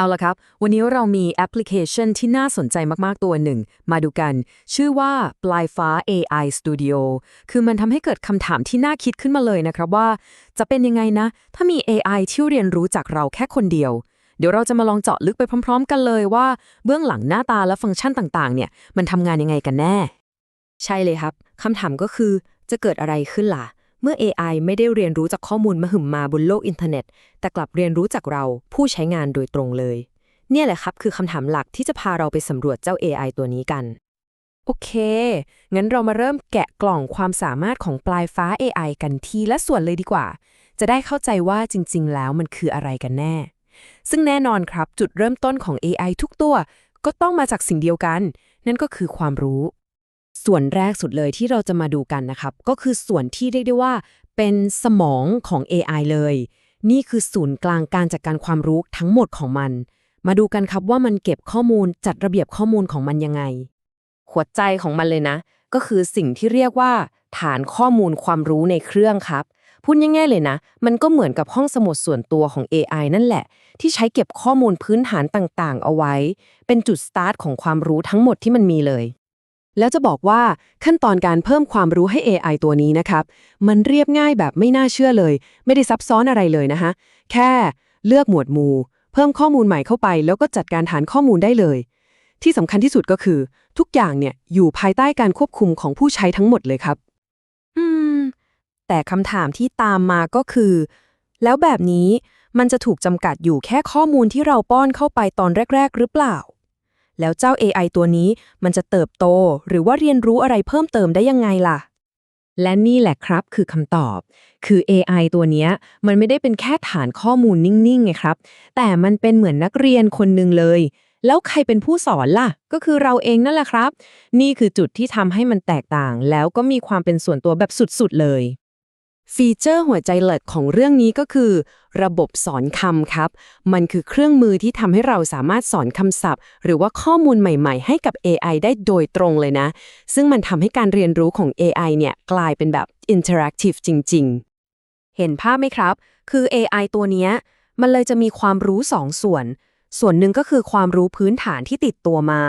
เอาละครับ วันนี้เรามีแอปพลิเคชันที่น่าสนใจมาก ๆ ตัวหนึ่ง มาดูกัน ชื่อว่าปลายฟ้า AI Studio คือมันทำให้เกิดคำถามที่น่าคิดขึ้นมาเลยนะครับว่า จะเป็นยังไงนะ ถ้ามี AI ที่เรียนรู้จากเราแค่คนเดียว เดี๋ยวเราจะมาลองเจาะลึกไปพร้อม ๆ กันเลยว่า เบื้องหลังหน้าตาและฟังก์ชันต่างๆ เนี่ย มันทำงานยังไงกันแน่ ใช่เลยครับคำถามก็คือจะเกิดอะไรขึ้นล่ะ เมื่อ AI ไม่ได้เรียนรู้จากข้อมูลมหึมมาบนโลกอินเทอร์เน็ต แต่กลับเรียนรู้จากเราผู้ใช้งานโดยตรงเลย เนี่ยแหละครับคือคำถามหลักที่จะพาเราไปสำรวจเจ้า AI ตัวนี้กัน โอเค งั้นเรามาเริ่มแกะกล่องความสามารถของปลายฟ้า AI กันทีละส่วนเลยดีกว่า จะได้เข้าใจว่าจริง ๆ แล้วมันคืออะไรกันแน่ ซึ่งแน่นอนครับจุดเริ่มต้นของ AI ทุกตัว ก็ต้องมาจากสิ่งเดียวกัน นั่นก็คือความรู้ ส่วนแรกสุดเลยที่เราจะมาดูกันนะครับ ก็คือส่วนที่เรียกได้ว่า เป็นสมองของ AI เลย นี่คือศูนย์กลางการจัดการความรู้ทั้งหมดของมัน มาดูกันครับว่ามันเก็บข้อมูลจัดระเบียบข้อมูลของมันยังไง หัวใจของมันเลยนะ ก็คือสิ่งที่เรียกว่า ฐานข้อมูลความรู้ในเครื่องครับพูดง่ายๆเลยนะ มันก็เหมือนกับห้องสมุดส่วนตัวของ AI นั่นแหละ ที่ใช้เก็บข้อมูลพื้นฐานต่างๆ เอาไว้ เป็นจุดสตาร์ทของความรู้ทั้งหมดที่มันมีเลย แล้วจะบอกว่าขั้นตอนการเพิ่มความรู้ให้ AI ตัวนี้นะครับ มันเรียบง่ายแบบไม่น่าเชื่อเลย ไม่ได้ซับซ้อนอะไรเลยนะคะแค่เลือกหมวดหมู่ เพิ่มข้อมูลใหม่เข้าไป แล้วก็จัดการฐานข้อมูลได้เลย ที่สำคัญที่สุดก็คือ ทุกอย่างเนี่ยอยู่ภายใต้การควบคุมของผู้ใช้ทั้งหมดเลยครับ อืม แต่คำถามที่ตามมาก็คือ แล้วแบบนี้มันจะถูกจำกัดอยู่แค่ข้อมูลที่เราป้อนเข้าไปตอนแรก ๆ หรือเปล่า แล้วเจ้า AI ตัวนี้มันจะเติบโต หรือว่าเรียนรู้อะไรเพิ่มเติมได้ยังไงล่ะ และนี่แหละครับคือคำตอบ คือ AI ตัวนี้มันไม่ได้เป็นแค่ฐานข้อมูลนิ่งๆไงครับ แต่มันเป็นเหมือนนักเรียนคนหนึ่งเลย แล้วใครเป็นผู้สอนล่ะ ก็คือเราเองนั่นแหละครับ นี่คือจุดที่ทำให้มันแตกต่าง แล้วก็มีความเป็นส่วนตัวแบบสุดๆเลย ฟีเจอร์หัวใจหลักของเรื่องนี้ก็คือ ระบบสอนคำครับ มันคือเครื่องมือที่ทำให้เราสามารถสอนคำศัพท์ หรือว่าข้อมูลใหม่ๆ ให้กับ AI ได้โดยตรงเลยนะ ซึ่งมันทำให้การเรียนรู้ของ AI เนี่ยกลายเป็นแบบ interactive จริง ๆ เห็นภาพไหมครับ คือ AI ตัวเนี้ย มันเลยจะมีความรู้สองส่วน ส่วนหนึ่งก็คือความรู้พื้นฐานที่ติดตัวมา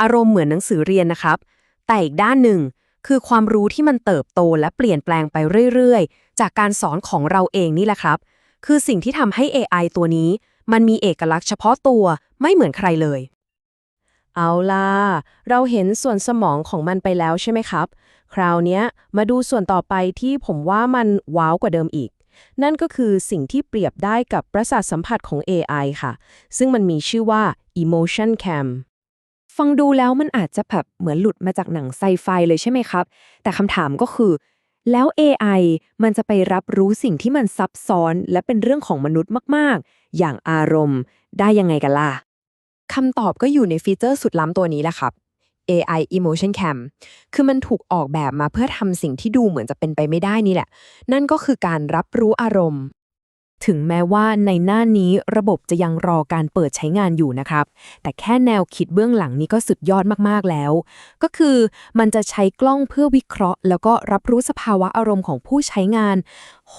อารมณ์เหมือนหนังสือเรียนนะครับ แต่อีกด้านหนึ่ง คือความรู้ที่มันเติบโตและเปลี่ยนแปลงไปเรื่อยๆ จากการสอนของเราเองนี่แหละครับ คือสิ่งที่ทำให้ AI ตัวนี้ มันมีเอกลักษณ์เฉพาะตัวไม่เหมือนใครเลย เอาล่ะ เราเห็นส่วนสมองของมันไปแล้วใช่ไหมครับ คราวนี้มาดูส่วนต่อไปที่ผมว่ามันว้าวกว่าเดิมอีก นั่นก็คือสิ่งที่เปรียบได้กับประสาทสัมผัสของ AI ค่ะ ซึ่งมันมีชื่อว่า emotion cam ฟังดูแล้วมันอาจจะแบบเหมือนหลุดมาจากหนังไซไฟเลยใช่ไหมครับ แต่คำถามก็คือ แล้ว AI มันจะไปรับรู้สิ่งที่มันซับซ้อน และเป็นเรื่องของมนุษย์มาก ๆ อย่างอารมณ์ ได้ยังไงกันล่ะคำตอบก็อยู่ในฟีเจอร์สุดล้ำตัวนี้แหละครับ AI Emotion Cam คือมันถูกออกแบบมาเพื่อทำสิ่งที่ดูเหมือนจะเป็นไปไม่ได้นี่แหละ นั่นก็คือการรับรู้อารมณ์ ถึงแม้ว่าในหน้านี้ระบบจะยังรอการเปิดใช้งานอยู่นะครับ แต่แค่แนวคิดเบื้องหลังนี้ก็สุดยอดมากๆแล้ว ก็คือมันจะใช้กล้องเพื่อวิเคราะห์ แล้วก็รับรู้สภาวะอารมณ์ของผู้ใช้งาน โห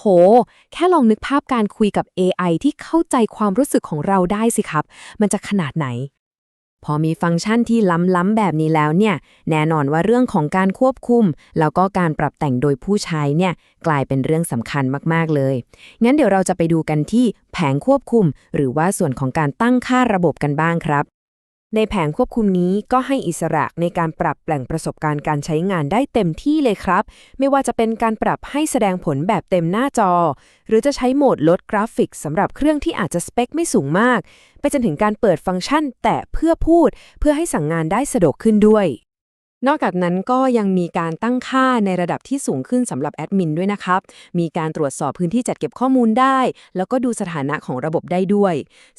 แค่ลองนึกภาพการคุยกับ AI ที่เข้าใจความรู้สึกของเราได้สิครับ มันจะขนาดไหน พอมีฟังก์ชันที่ล้ำๆแบบนี้แล้วเนี่ย แน่นอนว่าเรื่องของการควบคุม แล้วก็การปรับแต่งโดยผู้ใช้เนี่ยกลายเป็นเรื่องสำคัญมาก ๆ เลย งั้นเดี๋ยวเราจะไปดูกันที่แผงควบคุม หรือว่าส่วนของการตั้งค่าระบบกันบ้างครับ ในแผงควบคุมนี้ก็ให้อิสระในการปรับแปลงประสบการณ์การใช้งานได้เต็มที่เลยครับ ไม่ว่าจะเป็นการปรับให้แสดงผลแบบเต็มหน้าจอ หรือจะใช้โหมดลดกราฟิกสำหรับเครื่องที่อาจจะสเปคไม่สูงมาก ไปจนถึงการเปิดฟังก์ชัน แต่เพื่อพูด เพื่อให้สั่งงานได้สะดวกขึ้นด้วย นอกจากนั้นก็ยังมีการตั้งค่าในระดับที่สูงขึ้นสำหรับแอดมินด้วยนะครับ มีการตรวจสอบพื้นที่จัดเก็บข้อมูลได้ แล้วก็ดูสถานะของระบบได้ด้วย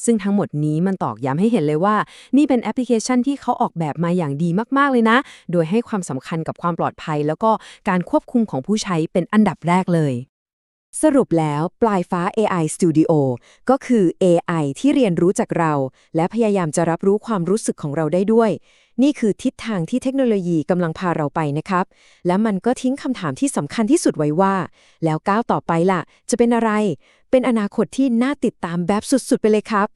ซึ่งทั้งหมดนี้มันตอกย้ำให้เห็นเลยว่า นี่เป็นแอปพลิเคชันที่เขาออกแบบมาอย่างดีมากๆเลยนะ โดยให้ความสำคัญกับความปลอดภัย แล้วก็การควบคุมของผู้ใช้เป็นอันดับแรกเลย สรุปแล้วปลายฟ้า AI Studio ก็คือ AI ที่เรียนรู้จากเรา และพยายามจะรับรู้ความรู้สึกของเราได้ด้วย นี่คือทิศทางที่เทคโนโลยีกำลังพาเราไปนะครับ และมันก็ทิ้งคำถามที่สำคัญที่สุดไว้ว่า แล้วก้าวต่อไปล่ะ จะเป็นอะไร เป็นอนาคตที่น่าติดตามแบบสุดๆ ไปเลยครับ